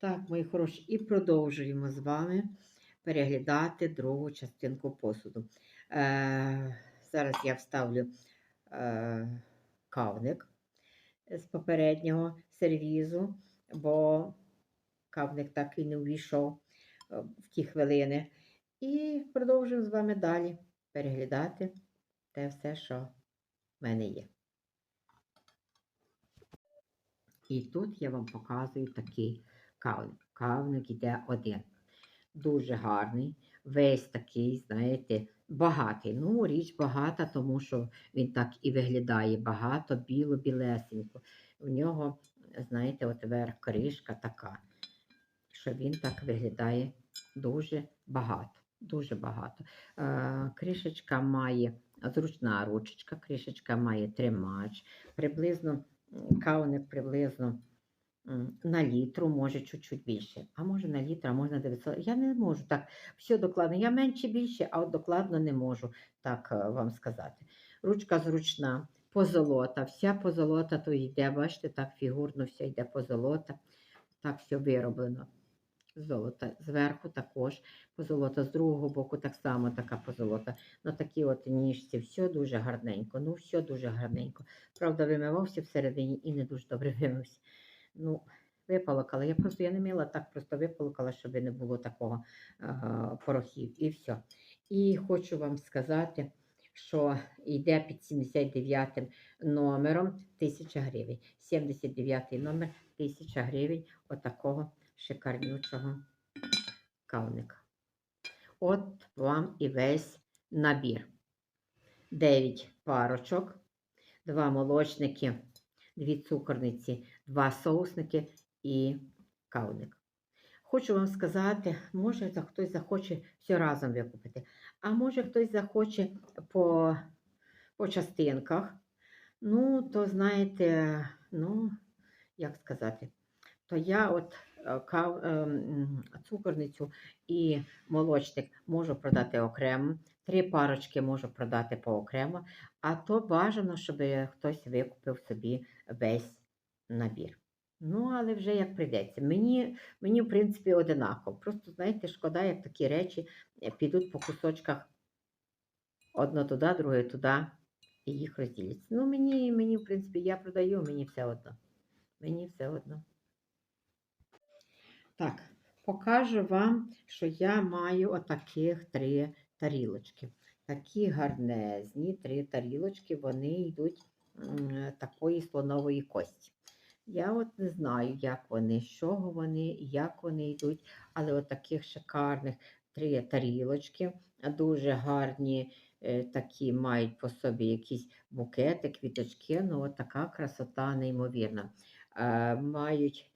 Так, мої хороші, і продовжуємо з вами переглядати другу частинку посуду. Е, зараз я вставлю е, кавник з попереднього сервізу, бо кавник так і не увійшов е, в ті хвилини. І продовжуємо з вами далі переглядати те все, що в мене є. І тут я вам показую такий кавник. Кавник іде один. Дуже гарний, весь такий, знаєте, багатий. Ну, річ багата, тому що він так і виглядає багато, біло-білесенько. У нього, знаєте, от верх кришка така, що він так виглядає дуже багато. Дуже багато. Е, кришечка має зручна ручечка, кришечка має тримач, приблизно м, кавник приблизно на літру, може чуть-чуть більше. А може на літр, а може на 900. Я не можу так все докладно. Я менше більше, а от докладно не можу так е, вам сказати. Ручка зручна, позолота, вся позолота то йде, бачите, так фігурно все йде позолота. Так все вироблено. Золота. Зверху також позолота, з другого боку так само така позолота. На такій от ніжці все дуже гарненько. Ну, все дуже гарненько. Правда, вимивався всередині і не дуже добре вимився. Ну, виполокала. Я просто я не мила так просто виполокала, щоб не було такого а, порохів. І все. І хочу вам сказати, що йде під 79 номером 1000 гривень. 79 номер 1000 гривень отакого шикарнючого кавника. От вам і весь набір. 9 парочок, 2 молочники, 2 цукорниці, 2 соусники і кавник. Хочу вам сказати, може хтось захоче все разом викупити, а може хтось захоче по, по частинках. Ну, то знаєте, ну, як сказати, то я от кав, е, цукорницю і молочник можу продати окремо, три парочки можу продати поокремо, а то бажано, щоб хтось викупив собі весь набір. Ну, але вже як прийдеться. Мені, мені, в принципі, одинаково. Просто, знаєте, шкода, як такі речі е, підуть по кусочках одно туди, друге туди, і їх розділяться. Ну, мені, мені, в принципі, я продаю, мені все одно. Мені все одно. Так, покажу вам, що я маю отаких три тарілочки. Такі гарнезні три тарілочки, вони йдуть такої слонової кості. Я от не знаю, як вони, з чого вони, як вони йдуть, але от таких шикарних три тарілочки, дуже гарні е, такі мають по собі якісь букети, квіточки, ну от така красота неймовірна. Е, мають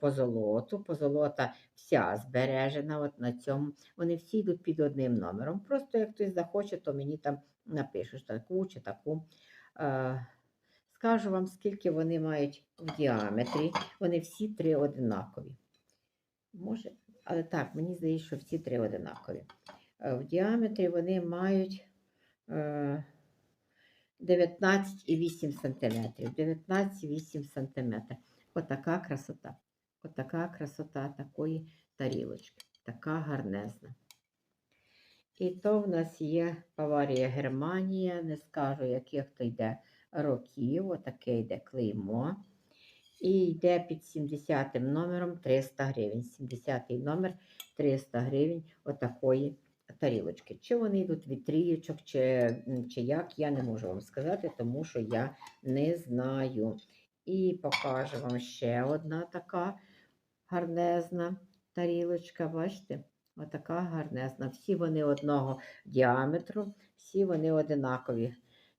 позолоту, позолота вся збережена от на цьому. Вони всі йдуть під одним номером. Просто як хтось захоче, то мені там напишеш таку чи таку. Е, Скажу вам, скільки вони мають в діаметрі. Вони всі три одинакові. Може, але так, мені здається, що всі три одинакові. Е, В діаметрі вони мають е, 19,8 см. 19,8 см. Отака красота. Отака красота такої тарілочки. Така гарнезна. І то в нас є Баварія Германія, не скажу, яких то йде років, отаке йде клеймо. І йде під 70 номером 300 гривень. 70 номер 300 гривень отакої тарілочки. Чи вони йдуть від трієчок, чи, чи як, я не можу вам сказати, тому що я не знаю. І покажу вам ще одна така гарнезна тарілочка. Бачите? Отака гарнезна. Всі вони одного діаметру, всі вони одинакові.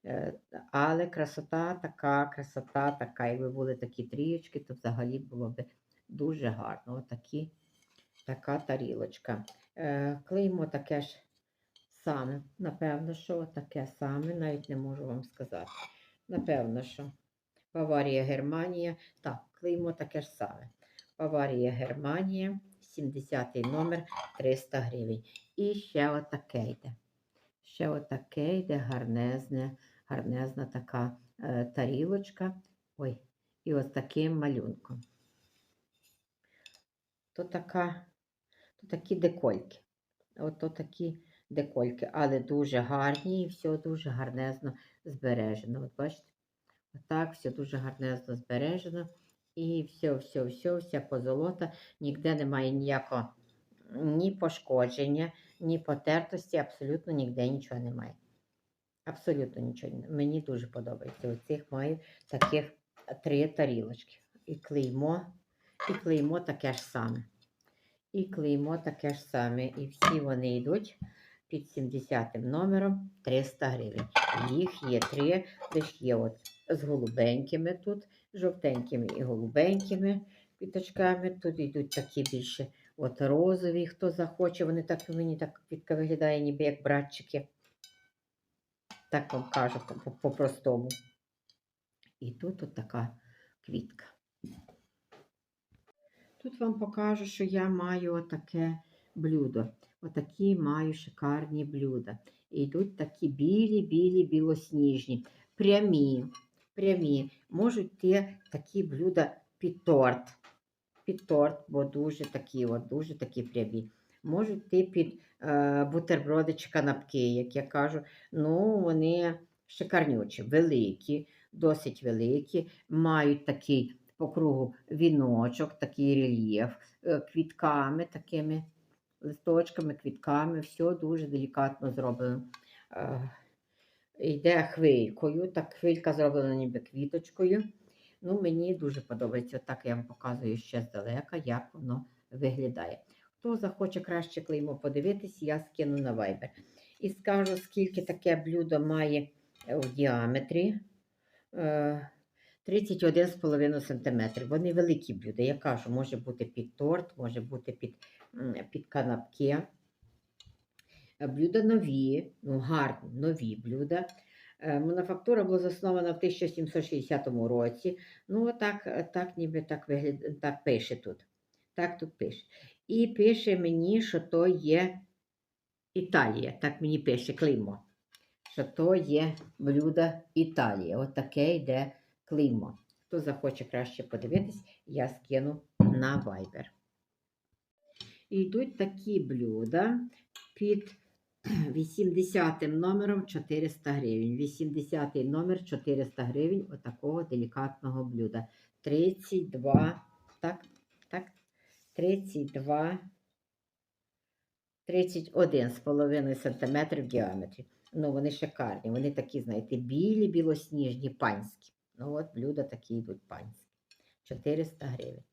Е, Але красота така, красота така. Якби були такі трієчки, то взагалі було б дуже гарно. Отакі, така тарілочка. Е, Клеймо таке ж саме. Напевно, що таке саме, навіть не можу вам сказати. Напевно, що Баварія, Германія. Так, клеймо таке ж саме. Баварія, Германія, 70 номер 300 гривень. І ще отаке йде. Ще отаке йде гарнезне, гарнезна така е, тарілочка. Ой, і ось таким малюнком. то така, то такі декольки. От то такі декольки, але дуже гарні і все дуже гарнезно збережено. От бачите? Отак, все дуже гарнезно збережено. І все, все, все, вся позолота, ніде немає ніякого ні пошкодження, ні потертості, абсолютно ніде нічого немає. Абсолютно нічого. Мені дуже подобається. Оцих маю таких три тарілочки. І клеймо, і клеймо таке ж саме. І клеймо таке ж саме. І всі вони йдуть під 70 номером 300 гривень. Їх є три, лише є от з голубенькими тут, жовтенькими і голубенькими квіточками. Тут йдуть такі більше от розові, хто захоче. Вони так мені так виглядає, ніби як братчики. Так вам кажу по- по- по-простому. І тут от така квітка. Тут вам покажу, що я маю отаке блюдо. Отакі маю шикарні блюда. І йдуть такі білі, білі, білосніжні, прямі, прямі. Можуть йти такі блюда під торт. Під торт, бо дуже такі, от, дуже такі прямі. Можуть йти під е, бутерброди чи канапки, як я кажу. Ну, вони шикарнючі, великі, досить великі, мають такий по кругу віночок, такий рельєф, е, квітками, такими листочками, квітками, все дуже делікатно зроблено. Е, Йде хвилькою, так хвилька зроблена ніби квіточкою. Ну, мені дуже подобається. Так я вам показую ще здалека, як воно виглядає. Хто захоче краще клеймо подивитись, я скину на Viber. І скажу, скільки таке блюдо має е, в діаметрі. Е, 31,5 см. Вони великі блюда. Я кажу, може бути під торт, може бути під, під канапки. Блюда нові, ну гарні, нові блюда. Е, Мануфактура була заснована в 1760 році. Ну, так, так ніби так, вигляд... так пише тут. Так тут пише. І пише мені, що то є Італія. Так мені пише клеймо. Що то є блюдо Італія. От таке йде клеймо. Хто захоче краще подивитись, я скину на Viber. І йдуть такі блюда під 80 номером 400 гривень. 80 номер 400 гривень отакого делікатного блюда. 32, так, так, 32, 31,5 см в діаметрі. Ну, вони шикарні. Вони такі, знаєте, білі, білосніжні, панські. Ну, от блюда такі йдуть панські. 400 гривень.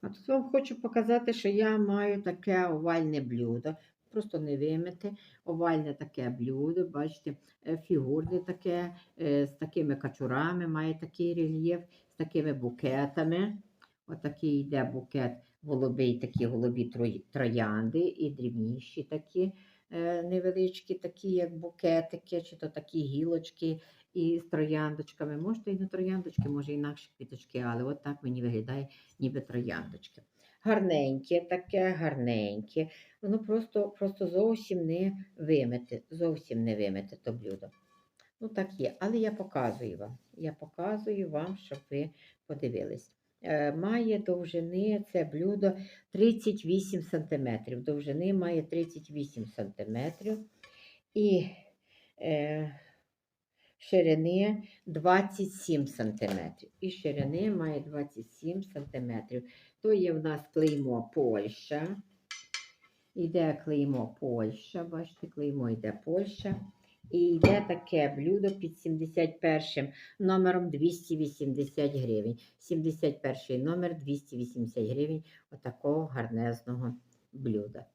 А тут вам хочу показати, що я маю таке овальне блюдо. Просто не вимити. Овальне таке блюдо, бачите, е, фігурне таке, е, з такими качурами, має такий рельєф, з такими букетами. Отакий йде букет голубий, такі голубі троянди і дрібніші такі е, невеличкі, такі як букетики, чи то такі гілочки і з трояндочками. Можете і не трояндочки, може інакші квіточки, але от так мені виглядає, ніби трояндочки. Гарненьке, таке гарненьке. Воно просто, просто зовсім не вимите, зовсім не вимите то блюдо. Ну, так є. Але я показую вам. Я показую вам, щоб ви подивились. Е, має довжини це блюдо 38 см. Довжини має 38 см. І е, ширини 27 см. І ширини має 27 см. То є в нас клеймо Польща. Іде клеймо Польща. Бачите, клеймо йде Польща. І йде таке блюдо під 71 номером 280 гривень. 71 номер 280 гривень отакого гарнезного блюда.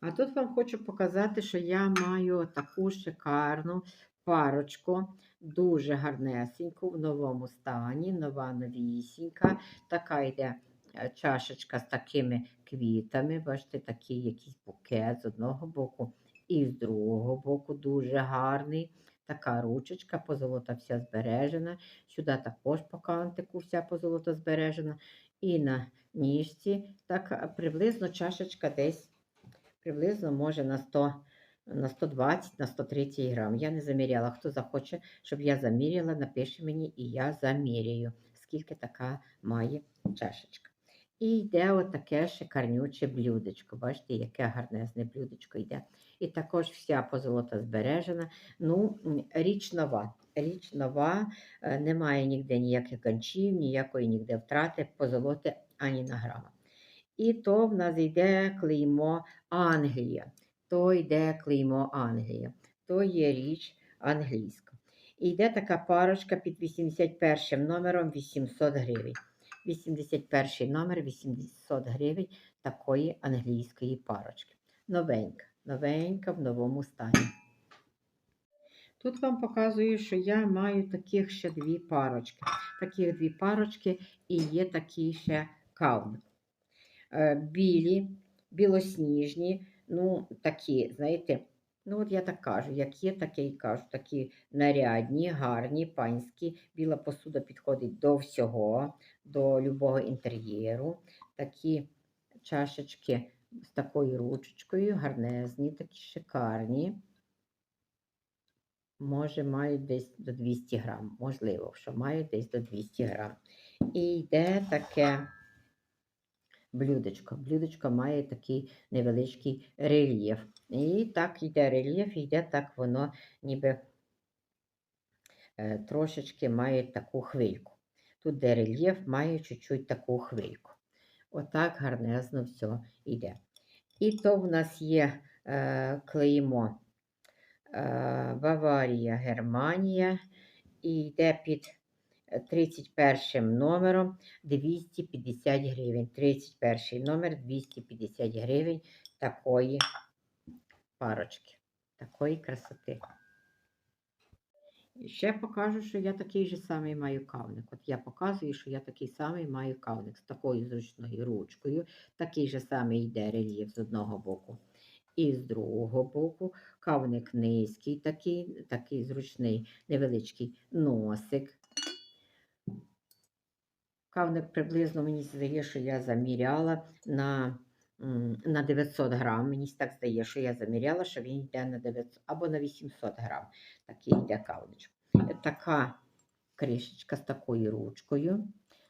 А тут вам хочу показати, що я маю таку шикарну парочку, дуже гарнесеньку, в новому стані, нова новісінька. Така йде е, чашечка з такими квітами. Бачите, такий якийсь букет з одного боку і з другого боку дуже гарний. Така ручечка, позолота вся збережена. Сюди також по кантику вся позолота збережена. І на ніжці так е, приблизно чашечка десь приблизно може на 100, на 120, на 130 грам. Я не заміряла. Хто захоче, щоб я заміряла, напише мені і я заміряю. скільки така має чашечка. І йде отаке шикарнюче блюдечко. Бачите, яке гарнезне блюдечко йде. І також вся позолота збережена. Ну, річ нова. Річ нова, е, немає ніде ніяких ганчів, ніякої ніде втрати, позолоти ані на грама. І то в нас йде клеймо Англія. То йде клеймо Англія. То є річ англійська. І йде така парочка під 81 номером 800 гривень. 81 номер 800 гривень такої англійської парочки. Новенька, новенька в новому стані. Тут вам показую, що я маю таких ще дві парочки. Таких дві парочки і є такий ще кавник. Е, Білі, білосніжні, ну такі, знаєте, ну от я так кажу, як є, таке і кажу. Такі нарядні, гарні, панські. Біла посуда підходить до всього, до любого інтер'єру. Такі чашечки з такою ручечкою, гарнезні, такі шикарні. Може, мають десь до 200 грам. Можливо, що мають десь до 200 грам. І йде таке блюдечко. Блюдечко має такий невеличкий рельєф. І так йде рельєф, йде так воно ніби е, трошечки має таку хвильку. Тут, де рельєф, має чуть-чуть таку хвильку. Отак гарнезно все йде. І то в нас є е, клеймо е, Баварія, Германія. І йде під 31 номером 250 гривень. 31 номер 250 гривень такої парочки, такої красоти. І ще покажу, що я такий же самий маю кавник. От я показую, що я такий самий маю кавник з такою зручною ручкою. Такий же самий йде рельєф з одного боку. І з другого боку кавник низький, такий, такий зручний, невеличкий носик. Кавник приблизно, мені здає, що я заміряла на, на 900 грам. Мені так здає, що я заміряла, що він йде на 900 або на 800 грам. Такий йде кавничок. Така кришечка з такою ручкою.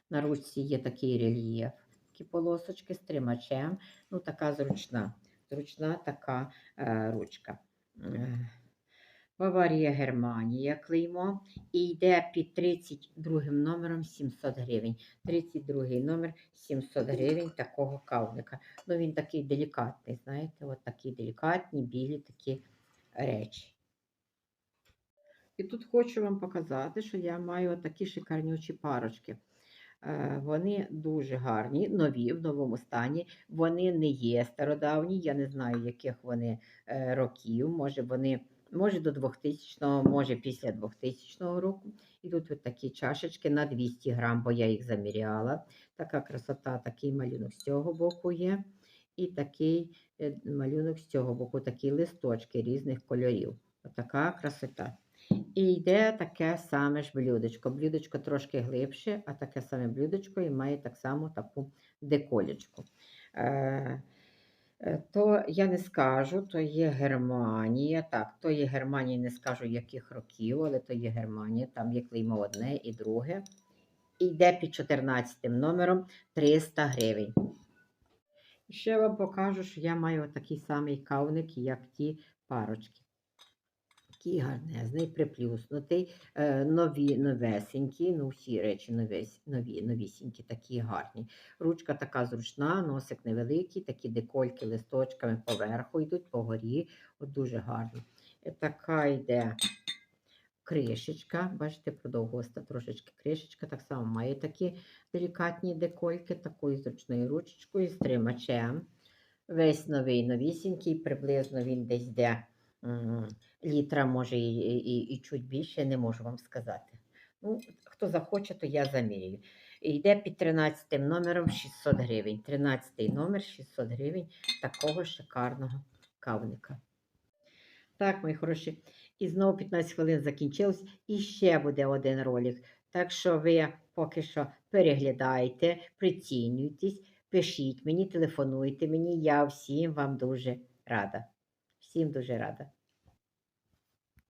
На ручці є такий рельєф, такі полосочки з тримачем. Ну, така зручна. Зручна така е, ручка. Баварія, Германія клеймо. І йде під 32 номером 700 гривень. 32 номер 700 гривень такого кавника. Ну, він такий делікатний, знаєте, от такі делікатні, білі такі речі. І тут хочу вам показати, що я маю такі шикарнючі парочки. Е, Вони дуже гарні, нові в новому стані. Вони не є стародавні. Я не знаю, яких вони е, років. Може, вони може до 2000-го, може після 2000 року. І тут от такі чашечки на 200 грам, бо я їх заміряла. Така красота, такий малюнок з цього боку є. І такий е, малюнок з цього боку, такі листочки різних кольорів. Отака красота. І йде таке саме ж блюдечко. Блюдечко трошки глибше, а таке саме блюдечко і має так само таку деколечку. Е, то я не скажу, то є Германія. Так, то є Германія, не скажу яких років, але то є Германія. Там є клеймо одне і друге. І йде під 14 номером 300 гривень. І Ще вам покажу, що я маю такий самий кавник, як ті парочки. Такий гарнезний, приплюснутий, е, нові, новесенькі, ну всі речі нові, новісінькі, такі гарні. Ручка така зручна, носик невеликий, такі декольки листочками поверху йдуть, погорі, от дуже гарно. Е, Така йде кришечка, бачите, продовгоста трошечки кришечка, так само має такі делікатні декольки, такою зручною ручечкою з тримачем. Весь новий новісінький, приблизно він десь де літра, може і, і, і чуть більше, не можу вам сказати. Ну, хто захоче, то я замірюю. Йде під 13 номером 600 гривень. 13 номер 600 гривень такого шикарного кавника. Так, мої хороші. І знову 15 хвилин закінчилось. І ще буде один ролик. Так що ви поки що переглядайте, прицінюйтесь, пишіть мені, телефонуйте мені. Я всім вам дуже рада. Всім дуже рада.